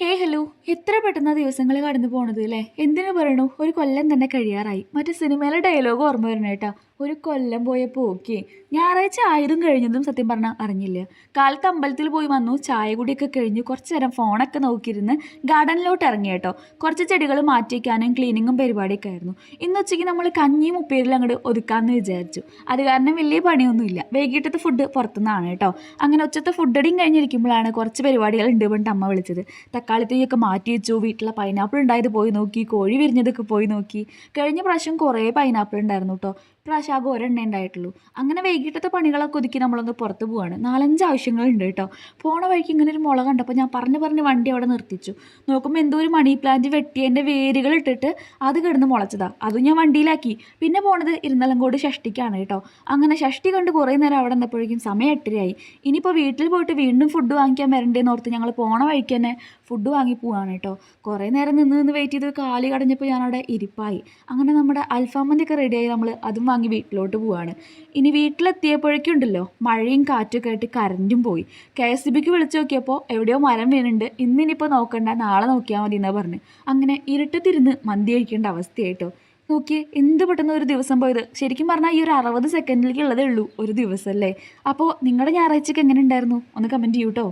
ഹേ hello. എത്ര പെട്ടെന്ന് ദിവസങ്ങൾ കടന്നു പോണത് അല്ലേ? എന്തിനു പറയണു? ഒരു കൊല്ലം തന്നെ കഴിയാറായി. മറ്റേ സിനിമയിലെ ഡയലോഗ് ഓർമ്മ വരണ കേട്ടാ ഒരു കൊല്ലം പോയപ്പോൾ ഓക്കെ ഞായറാഴ്ച ആയതും കഴിഞ്ഞതും സത്യം പറഞ്ഞാൽ അറിഞ്ഞില്ല. കാലത്ത് അമ്പലത്തിൽ പോയി വന്നു ചായ കൂടിയൊക്കെ കഴിഞ്ഞ് കുറച്ച് നേരം ഫോണൊക്കെ നോക്കിയിരുന്ന് ഗാർഡനിലോട്ട് ഇറങ്ങി കേട്ടോ. കുറച്ച് ചെടികൾ മാറ്റിവെക്കാനും ക്ലീനിങ്ങും പരിപാടിയൊക്കെ ആയിരുന്നു. ഇന്ന് ഉച്ചയ്ക്ക് നമ്മൾ കഞ്ഞിയും ഉപ്പേരിലും അങ്ങോട്ട് ഒതുക്കാമെന്ന് വിചാരിച്ചു. അത് കാരണം വലിയ പണിയൊന്നുമില്ല. വൈകിട്ടത്തെ ഫുഡ് പുറത്തുനിന്നാണ് കേട്ടോ. അങ്ങനെ ഉച്ചത്തെ ഫുഡ് അടിയും കഴിഞ്ഞിരിക്കുമ്പോഴാണ് കുറച്ച് പരിപാടികൾ ഉണ്ട് പറഞ്ഞിട്ട് അമ്മ വിളിച്ചത്. തക്കാളി തീയൊക്കെ മാറ്റി വെച്ചു വീട്ടിലെ പൈനാപ്പിൾ ഉണ്ടായത് പോയി നോക്കി കോഴി വിരിഞ്ഞതൊക്കെ പോയി നോക്കി. കഴിഞ്ഞ പ്രാവശ്യം കുറേ പൈനാപ്പിൾ ഉണ്ടായിരുന്നു കേട്ടോ. പ്രാവശ്യം ആകെ ഒരെണ്ണേ ഉണ്ടായിട്ടുള്ളൂ. അങ്ങനെ വൈകിട്ടത്തെ പണികളൊക്കെ ഒതുക്കി നമ്മളൊന്ന് പുറത്ത് പോവാണ്. നാലഞ്ച് ആവശ്യങ്ങളുണ്ട് കേട്ടോ. പോണ വഴിക്ക് ഇങ്ങനെ ഒരു മുള കണ്ടപ്പോൾ ഞാൻ പറഞ്ഞ് പറഞ്ഞ് വണ്ടി അവിടെ നിർത്തിച്ചു. നോക്കുമ്പോൾ എന്തോ ഒരു മണി പ്ലാന്റ് വെട്ടിയതിന്റെ വേരുകൾ ഇട്ടിട്ട് അത് കിടന്ന് മുളച്ചതാ. അതും ഞാൻ വണ്ടിയിലാക്കി. പിന്നെ പോണത് ഇരുന്നലങ്കോട് ഷഷ്ടിക്കാണ് കേട്ടോ. അങ്ങനെ ഷഷ്ടി കണ്ട് കുറേ നേരം അവിടെ നിന്നപ്പോഴേക്കും സമയം എട്ടരയായി. ഇനിയിപ്പോൾ വീട്ടിൽ പോയിട്ട് വീണ്ടും ഫുഡ് വാങ്ങിക്കാൻ വരണ്ടേന്ന് ഓർത്ത് ഞങ്ങൾ പോണ വഴിക്ക് തന്നെ ഫുഡ് വാങ്ങി പോവാണ് കേട്ടോ. കുറേ നേരം നിന്ന് നിന്ന് വെയിറ്റ് ചെയ്ത് കാലി കടഞ്ഞപ്പോൾ ഞാനവിടെ ഇരിപ്പായി. അങ്ങനെ നമ്മുടെ അൽഫാമന്തിയൊക്കെ റെഡിയായി നമ്മൾ അതും വാങ്ങി വീട്ടിലോട്ട് പോവാണ്. ഇനി വീട്ടിലെത്തിയപ്പോഴേക്കും ഉണ്ടല്ലോ മഴയും കാറ്റൊക്കെ ആയിട്ട് കറന്റും പോയി. കെ എസ് സി ബിക്ക് വിളിച്ചു നോക്കിയപ്പോൾ എവിടെയോ മരം വീണുണ്ട്. ഇന്നിനിപ്പോൾ നോക്കണ്ട നാളെ നോക്കിയാൽ മതി എന്നാ പറഞ്ഞു. അങ്ങനെ ഇരുട്ടത്തിരുന്ന് മന്തി കഴിക്കേണ്ട അവസ്ഥയായിട്ടോ. നോക്കിയേ എന്ത് പെട്ടെന്ന് ഒരു ദിവസം പോയത്? ശരിക്കും പറഞ്ഞാൽ ഈ ഒരു അറുപത് സെക്കൻഡിലേക്ക് ഉള്ളതേ ഉള്ളൂ ഒരു ദിവസം അല്ലേ അപ്പോൾ നിങ്ങളുടെ ഞായറാഴ്ചക്ക് എങ്ങനെ ഉണ്ടായിരുന്നു? ഒന്ന് കമന്റ് ചെയ്യൂ കേട്ടോ